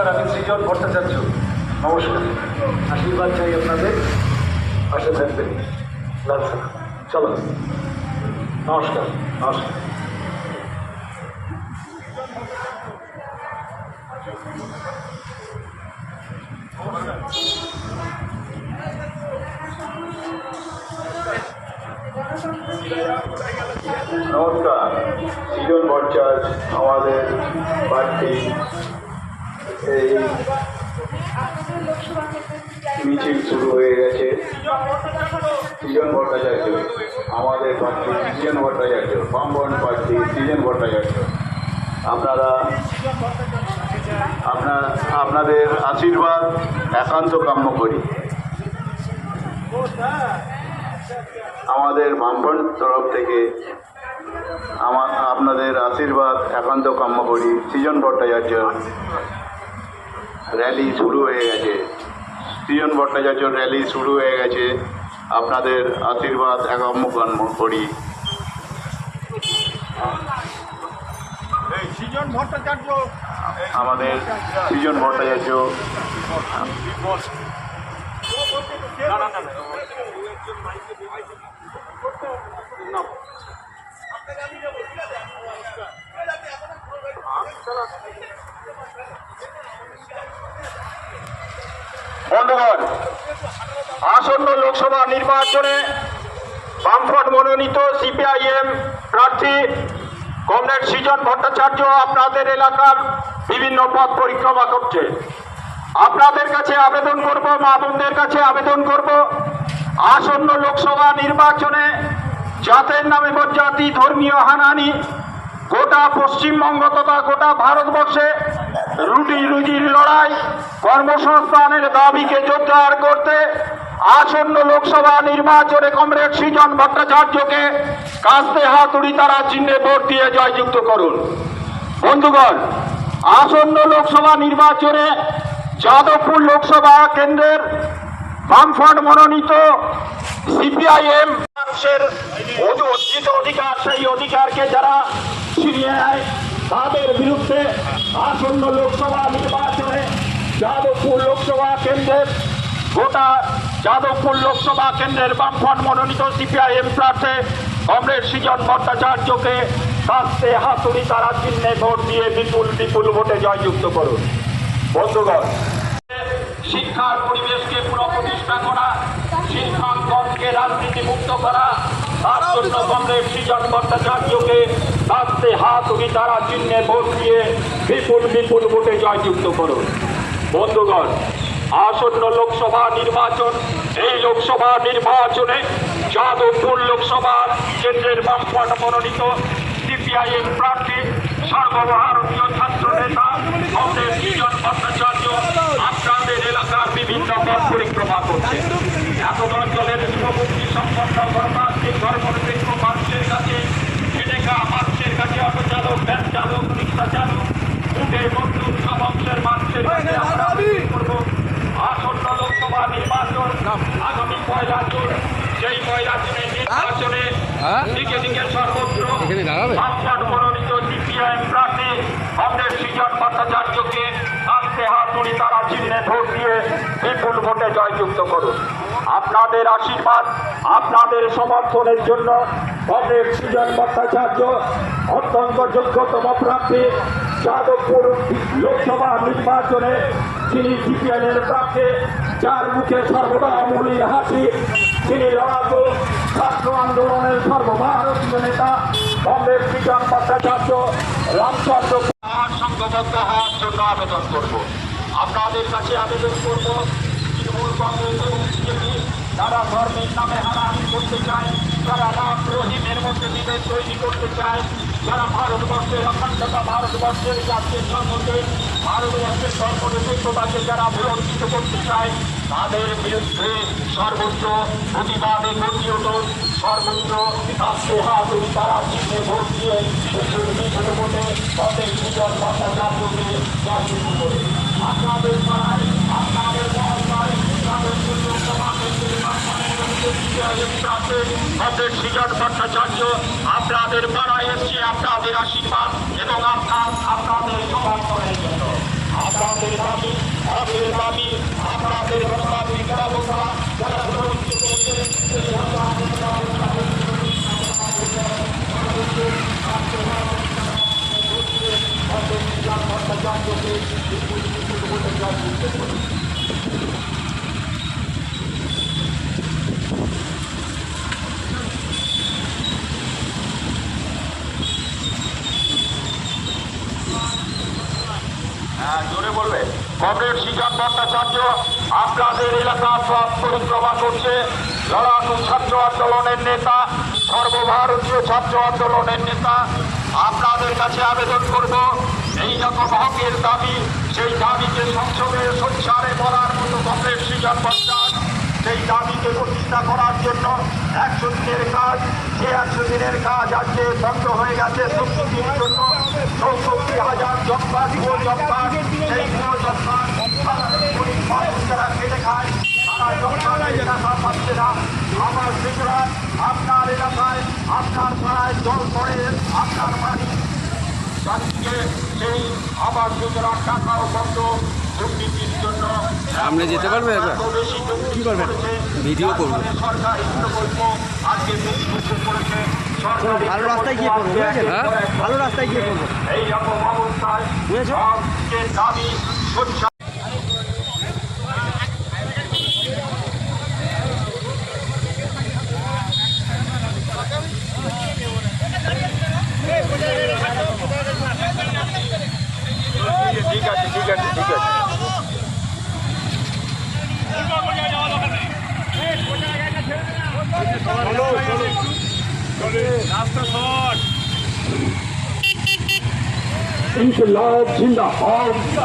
নমস্কার আমি সৃজন ভট্টাচার্য। নমস্কার। আশীর্বাদ চাই আপনাদের। পাশে থাকবেন। চলো নমস্কার। নমস্কার। নমস্কার। সৃজন ভট্টাচার্য, আমাদের প্রার্থী এই মিছিল শুরু হয়ে গেছে। সৃজন ভট্টাচার্য, আমাদের প্রার্থী সৃজন ভট্টাচার্য, বামবন প্রার্থী সৃজন ভট্টাচার্য। আপনারা আপনার আপনাদের আশীর্বাদ একান্ত কাম্য করি। আমাদের বামফ্রন্ট তরফ থেকে আমার আপনাদের আশীর্বাদ একান্ত কাম্য করি। সৃজন ভট্টাচার্য র্যালি শুরু হয়ে গেছে। সৃজন ভট্টাচার্য র্যালি শুরু হয়ে গেছে। আপনাদের আশীর্বাদ একাম্য কাম্য করি। সৃজন ভট্টাচার্য। আমাদের সৃজন ভট্টাচার্য। না বন্ধুগণ, আসন্ন লোকসভা নির্বাচনে বামফ্রন্ট মনোনীত সিপিআইএম প্রার্থী কমরেড সৃজন ভট্টাচার্য আপনাদের এলাকার বিভিন্ন পথ পরিক্রমা করছে। আপনাদের কাছে আবেদন করব, মা কাছে আবেদন করব। আসন্ন লোকসভা নির্বাচনে জাতের নামে জাতি ধর্মীয় হানানি গোটা পশ্চিমবঙ্গ তথা গোটা ভারতবর্ষে রুটি রুজির লড়াই কর্মসংস্থানের দাবিকে জোরদার করতে আসন্ন লোকসভা নির্বাচনে কমরেড সৃজন ভট্টাচার্যকে কাস্তে হাতুড়ি তারা চিহ্নে ভোট দিয়ে জয়যুক্ত করুন। বন্ধুগণ, আসন্ন লোকসভা নির্বাচনে যাদবপুর লোকসভা কেন্দ্রের বামফ্রন্ট মনোনীত সিপিআইএম মানুষের অর্জিত অধিকার, সেই অধিকারকে যারা ছিনিয়ে নেয় তাদের বিরুদ্ধে আসন্ন লোকসভা নির্বাচনে যাদবপুর লোকসভা কেন্দ্রের গোটা যাদবপুর লোকসভা কেন্দ্রের বামফ্রন্ট মনোনীত সিপিআইএম প্রার্থী কমরেড সৃজন ভট্টাচার্যকে কাস্তে হাতুড়ি তারা চিহ্নে ভোট দিয়ে বিপুল বিপুল ভোটে জয়যুক্ত করুন। বন্ধুগণ, শিক্ষার পরিবেশকে পুনঃপ্রতিষ্ঠা করা, শিক্ষাঙ্গনকে রাজনীতি মুক্ত করা, তার জন্য কংগ্রেস সৃজন ভট্টাচার্যকে কাস্তে হাত উঠি তারা চিহ্নে ভোট দিয়ে বিপুল বিপুল ভোটে জয়যুক্ত করুন। বন্ধুগণ, আসন্ন লোকসভা নির্বাচন, এই লোকসভা নির্বাচনে যাদবপুর লোকসভা কেন্দ্রের বামফ্রন্ট মনোনীত সিপিআইএম প্রার্থী, সর্বভারতীয় ছাত্র নেতা, কংগ্রেস সৃজন ভট্টাচার্য আপনাদের এলাকার বিভিন্ন পথ পরিক্রমা করছে। এত অঞ্চলের যুবমুক্তি সম্পন্ন গণতান্ত্রিক ধর্মনিরপেক্ষ মানুষের কাছে সেনেকা মানুষের কাছে অটো চালক ভ্যান চালক রিক্সা চালক উঠে বন্ধু সব অংশের মানুষের কাছে আমরা আবেদন করব আসন্ন লোকসভা নির্বাচন আগামী পয়লা জুন সেই পয়লা জুনের নির্বাচনে দিকে দিকে বামফ্রন্ট মনোনীত সিপিআইএম প্রার্থী সৃজন দিয়ে করুন। আপনাদের আশীর্বাদ, আপনাদের সমর্থনের জন্য কংগ্রেস সৃজন ভট্টাচার্য অত্যন্ত যোগ্যতম প্রার্থী। যাদবপুর লোকসভা নির্বাচনে তিনি সিপিএনের প্রার্থী। যার মুখে সর্বদা আমূলীর হাসি, তিনি লড়াকু ছাত্র আন্দোলনের সর্বভারতীয় নেতা। কংগ্রেস সৃজন ভট্টাচার্য রামচন্দ্র সংঘবদ্ধ হওয়ার জন্য আবেদন করব আপনাদের কাছে আবেদন করব তৃণমূল কংগ্রেস এবং বিজেপি যারা ধর্মের নামে হারাহারি করতে চায় তারা রাম রহিমের মধ্যে বিভেদ তৈরি করতে চায় যারা ভারতবর্ষের অখণ্ডতা ভারতবর্ষের জাতীয় ধর্মকে ভারতবর্ষের ধর্মনিরপেক্ষতাকে যারা বিরোধিত করতে চায়, তাদের বিরুদ্ধে সর্বোচ্চ প্রতিবাদে প্রতিহত সর্বোচ্চ রাষ্ট্র হাত তারা চিহ্নে ভোট দিয়ে ভোটে তাদের বিজয় ভট্টাচার্যকে জয়যুক্ত করে আপনাদের পাড়ায় আপনাদের মহল্লায় যাদবপুর লোকসভা কেন্দ্রের আমাদের সৃজন ভট্টাচার্য আপনাদের পাড়ায় এসছে আপনাদের আপনার আপনাদের দাবি দাবি আপনাদের গণতান্ত্রিক ব্যবস্থা যারা প্রতিষ্ঠিত করেছেন, সেই হ্যাঁ, জোরে বলবে। কমরেড শ্রীকান্ত ভট্টাচার্য, আপনাদের এলাকা সব পরিক্রমা করছে। লড়াকু ছাত্র আন্দোলনের নেতা, সর্বভারতীয় ছাত্র আন্দোলনের নেতা, আপনাদের কাছে আবেদন করব। এই রকম হকের দাবি, সেই দাবিকে সংসদে সংসারে বলার মতো কমরেড শ্রীকান্ত ভট্টাচার্য সেই দাবিকে প্রতিষ্ঠা করার জন্য একশো দিনের কাজ, যে একশো দিনের কাজ আজকে বন্ধ হয়ে গেছে প্রস্তুতির জন্য চৌষট্টি হাজার জব্বা ভুয়ো জব্বা সেই ভুয়ো জব্বা গরিব মানুষ যারা খেটে খায়, তারা জব্বাদের টাকা পাচ্ছে না। আমার শিশুরা আপনার এলাকায়, আপনার পাড়ায় জল পড়ে, আপনার বাড়ি। যাচ্ছে সেই আবাস যোজনার টাকাও বন্ধ। সামনে যেতে পারবে একবার কি করবেন? ভিডিও করব। ভালো রাস্তায় গিয়ে করব, বুঝেছেন? হ্যাঁ? ভালো রাস্তায় গিয়ে করব। এই রকম অবস্থায় বুঝেছ? Inshallah's in the heart.